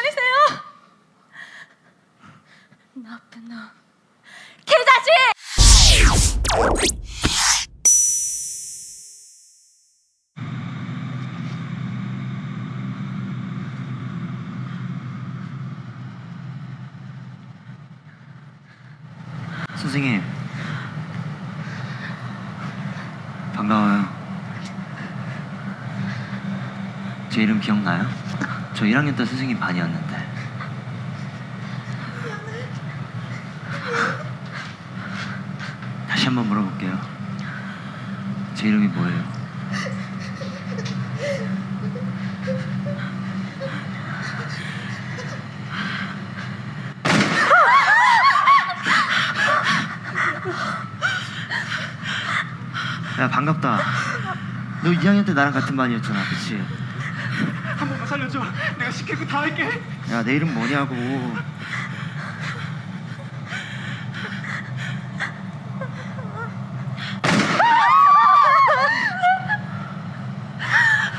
기다리세요. 나쁜 놈. 개자식! 선생님 반가워요. 제 이름 기억나요? 저 1학년 때 선생님 반이었는데. 다시 한번 물어볼게요. 제 이름이 뭐예요? 야 반갑다. 너 2학년 때 나랑 같은 반이었잖아, 그치? 살려줘. 내가 거다 할게. 야 내 이름 뭐냐고.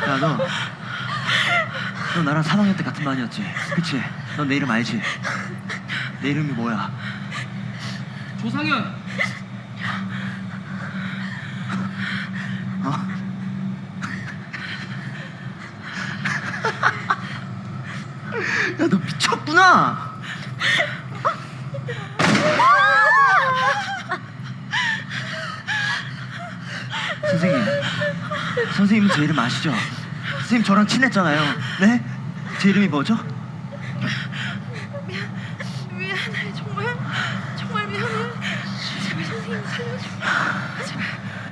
야 너, 너 나랑 3학년 때 같은 반이었지, 그치? 넌 내 이름 알지? 내 이름이 뭐야? 조상현. 어? 야, 너 미쳤구나! 선생님, 선생님 제 이름 아시죠? 선생님 저랑 친했잖아요. 네? 제 이름이 뭐죠? 미안해, 정말. 정말 미안해. 제발 선생님 살려줘.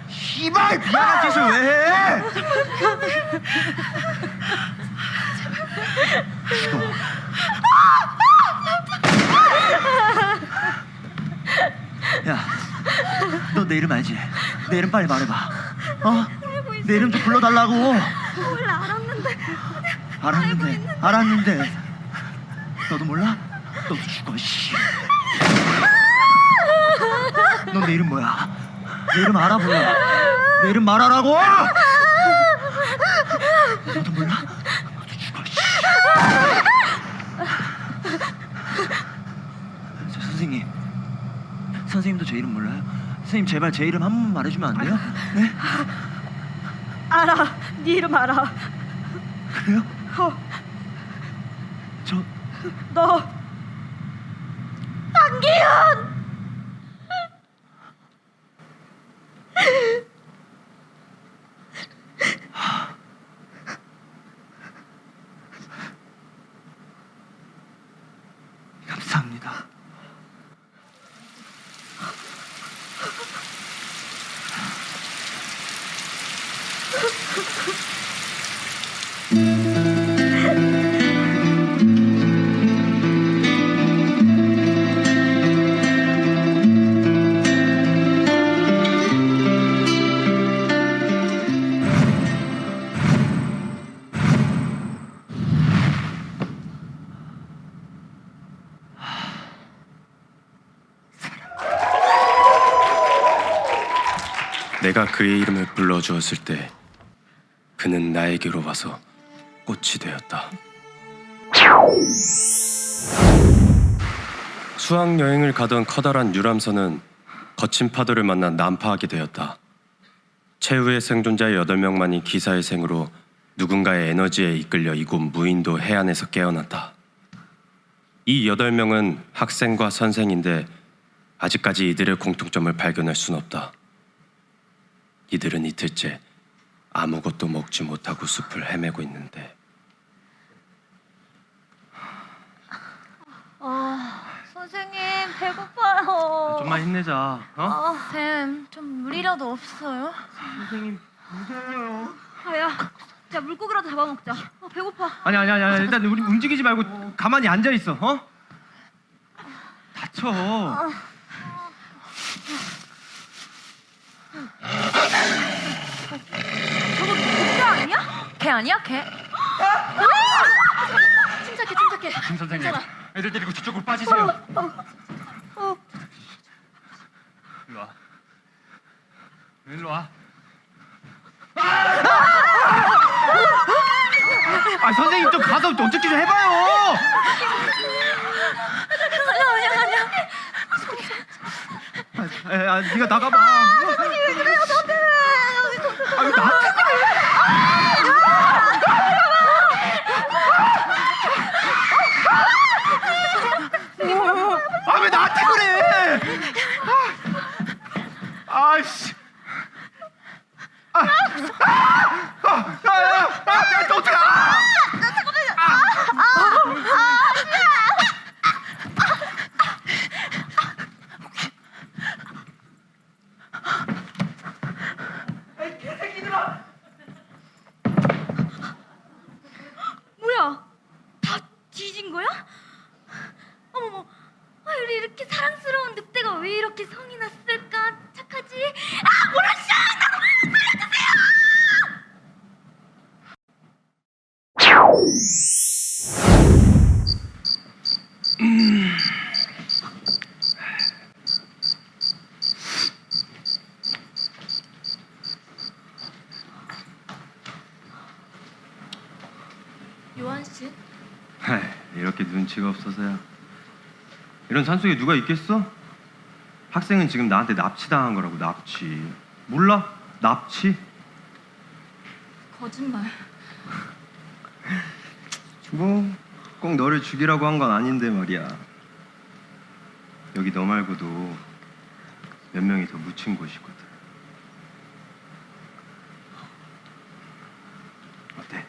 씨발 미안한 짓을 왜 해? 죽어. 야, 너 내 이름 알지? 내 이름 빨리 말해봐. 어? 내 이름 좀 불러달라고. 원래 알았는데. 알았는데, 알았는데. 너도 몰라? 너도 죽어, 씨. 너내 이름 뭐야? 내 이름 알아 몰라? 내 이름 말하라고! 너도 몰라? 너도 죽어, 씨. 저 선생님, 선생님도 제 이름 몰라요? 선생님 제발 제 이름 한 번만 말해주면 안 돼요? 네? 알아. 네 이름 알아. 그래요? 어, 저 너. 내가 그의 이름을 불러 주었을 때 그는 나에게로 와서 꽃이 되었다. 수학 여행을 가던 커다란 유람선은 거친 파도를 만나 난파하게 되었다. 최후의 생존자 8명만이 기사의 생으로 누군가의 에너지에 이끌려 이곳 무인도 해안에서 깨어났다. 이 8명은 학생과 선생인데 아직까지 이들의 공통점을 발견할 순 없다. 이들은 이틀째 아무것도 먹지 못하고 숲을 헤매고 있는데 아, 선생님 배고파요. 좀만 힘내자. 어? 아, 쌤, 좀 물이라도 없어요? 선생님 무서워요. 아, 야, 야 물고기라도 잡아먹자. 아, 배고파. 아니 아니 아니 아니. 일단 우리 움직이지 말고 가만히 앉아 있어. 어? 다쳐. 저거 늑대 아니야? 개 아니야? 개? 침착해, 침착해. 김 선생님. 괜찮아. 애들 데리고 저쪽으로 빠지세요. 어. 일로 와. 일로 와. 아 선생님 좀 가서 좀 어떻게 좀 해봐요. 아니야 아니야 아니야. 아, 아, 아, 네가 나가봐. 아니 왜 그래요, 저한테? 아, 왜 나한테 그래? 아, 왜 나한테 그래? 아, 아이씨. 아, 아, 아, 야, 야, 아, 야, 너 어떡해? 아! 뭐야? 다 뒤진 거야? 어머머, 아, 우리 이렇게 사랑스러운 늑대가 왜 이렇게 성이 났을까? 착하지? 아, 모르겠어! 나도 살려주세요! 요한 씨, 에이, 이렇게 눈치가 없어서야. 이런 산속에 누가 있겠어? 학생은 지금 나한테 납치당한 거라고 납치. 몰라? 납치? 거짓말. 뭐 꼭 너를 죽이라고 한 건 아닌데 말이야. 여기 너 말고도 몇 명이 더 묻힌 곳이거든. 어때?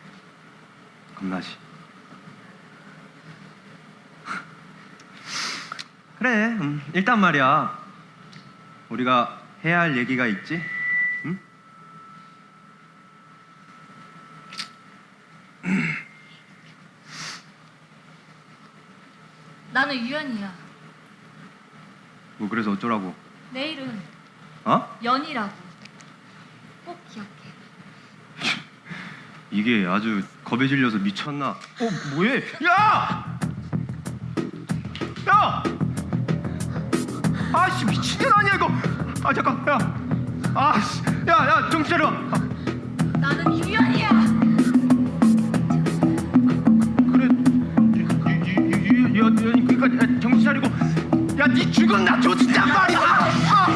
겁나지? 그래. 음, 일단 말이야. 우리가 해야 할 얘기가 있지? 나는 유연이야. 뭐 그래서 어쩌라고? 내일은 어? 연이라고. 꼭 기억해. 이게 아주 겁에 질려서 미쳤나? 어 뭐해? 야! 야! 아씨 미친년 아니야 이거? 아 잠깐 야! 아씨 야야 정신 차려! 아, 나는 유연이야. 네 죽은 나줘 진짜 말이야! 아!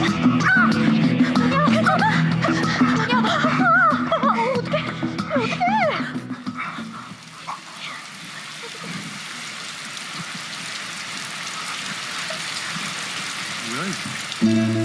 뭐야 이거?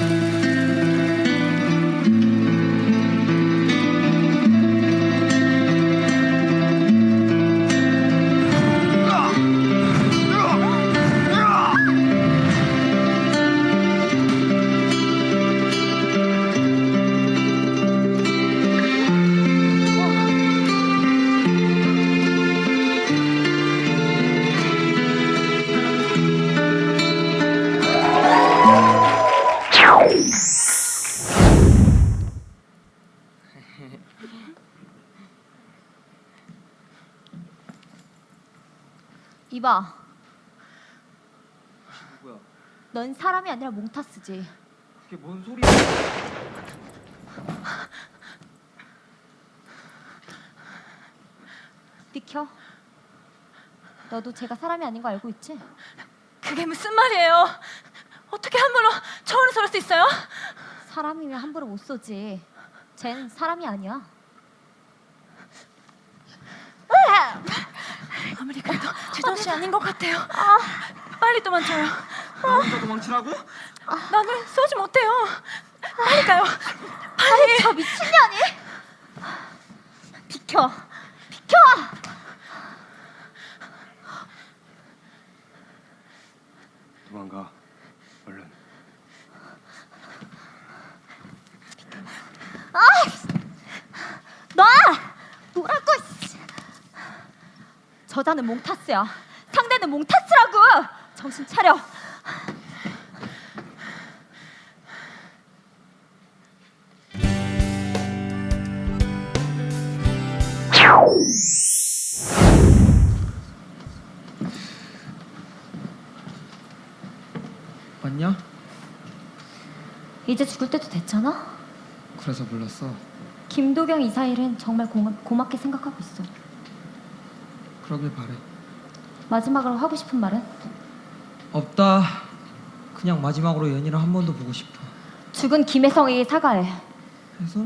이봐, 뭐야? 넌 사람이 아니라 몽타스지. 그게 뭔 소리야? 비켜. 너도 제가 사람이 아닌 거 알고 있지? 그게 무슨 말이에요? 어떻게 함부로 저를 쏠수 있어요? 사람이면 함부로 못 쏘지. 쟨 사람이 아니야. 아무리 그 제정신이 아닌 것 같아요. 빨리 도망쳐요. 나 혼자 도망치라고? 나는 쏘지 못해요. 빨리 가요. 빨리. 저 미친년이? 비켜. 비켜! 도망가 얼른. 놔! 뭐라고? 씨. 저자는 몽타스야. 상대는 몽타스라고. 정신 차려. 맞냐? 이제 죽을 때도 됐잖아. 그래서 불렀어. 김도경 이사일은 정말 고, 고맙게 생각하고 있어. 그러길 바래. 마지막으로 하고 싶은 말은? 없다. 그냥 마지막으로 연희를 한 번 더 보고 싶어. 죽은 김혜성에게 사과해. 해서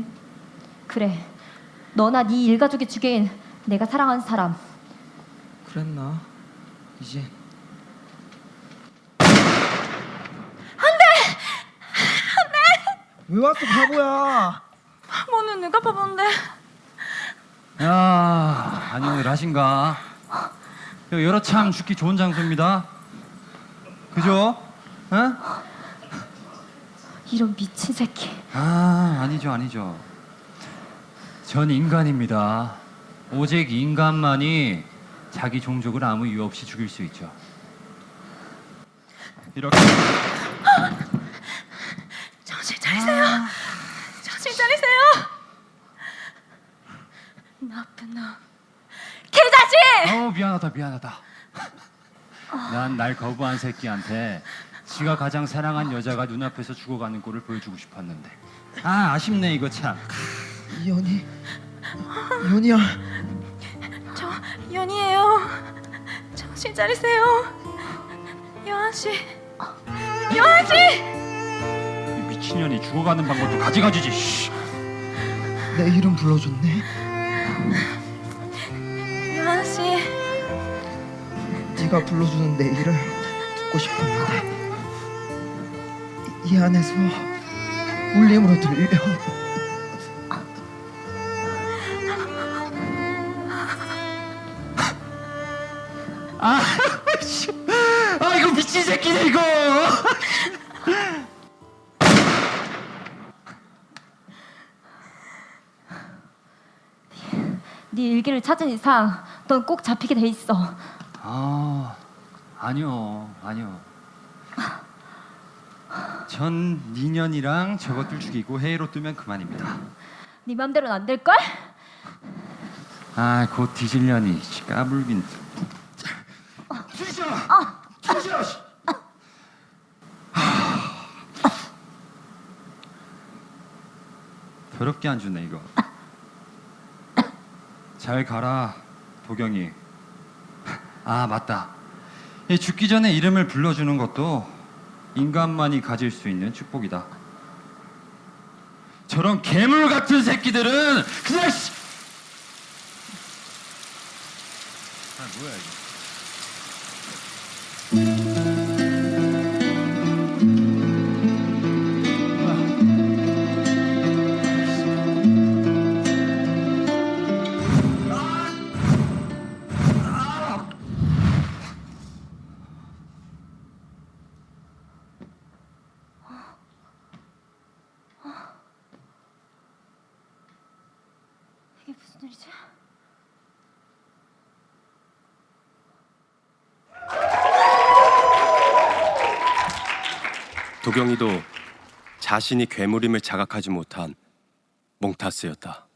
그래. 너나 네 일가족이 죽인 내가 사랑하는 사람. 그랬나? 이제 왜 왔어 바보야? 뭐는 누가 봐본데? 야, 안녕들 하신가? 여러 참 죽기 좋은 장소입니다. 그죠? 어? 이런 미친 새끼. 아, 아니죠, 아니죠. 전 인간입니다. 오직 인간만이 자기 종족을 아무 이유 없이 죽일 수 있죠. 이렇게 정신 차리세요. 정신 차리세요. 나쁜 놈. 개자식! 어 미안하다 미안하다. 난 날 거부한 새끼한테 지가 가장 사랑한 여자가 눈앞에서 죽어가는 꼴을 보여주고 싶었는데 아 아쉽네 이거 참. 연희 연희야 저 연이에요. 정신 차리세요. 여한 씨. 여한 씨! 이 미친년이 죽어가는 방법도 가지가지지. 씨. 내 이름 불러줬네. 씨. 네가 불러주는 내 이름 듣고 싶었는데 이, 이 안에서 울림으로 들려. 아, 씨. 아 이거 미친 새끼네 이거. 네 일기를 찾은 이상 넌 꼭 잡히게 돼 있어. 아 아니요 아니요. 전 니년이랑 저것들 죽이고 해외로 뜨면 그만입니다. 네 맘대로는 안 될 걸? 아, 곧 뒤질려니 씨, 까불긴. 뒤져! 뒤져! 씨. 하. 더럽게 안 주네 이거. 잘 가라, 도경이. 아 맞다. 이 죽기 전에 이름을 불러주는 것도 인간만이 가질 수 있는 축복이다. 저런 괴물 같은 새끼들은 그냥 씨. 아 뭐야 이거? 무슨 일이지? 도경이도 자신이 괴물임을 자각하지 못한 몽타스였다.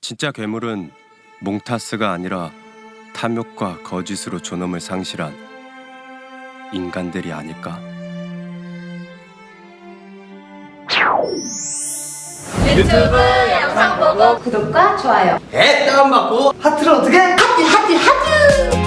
진짜 괴물은 몽타스가 아니라 탐욕과 거짓으로 존엄을 상실한 인간들이 아닐까. 유튜브 보고 구독과 좋아요. 에 다운받고 하트를 어떻게? 하트 하트 하트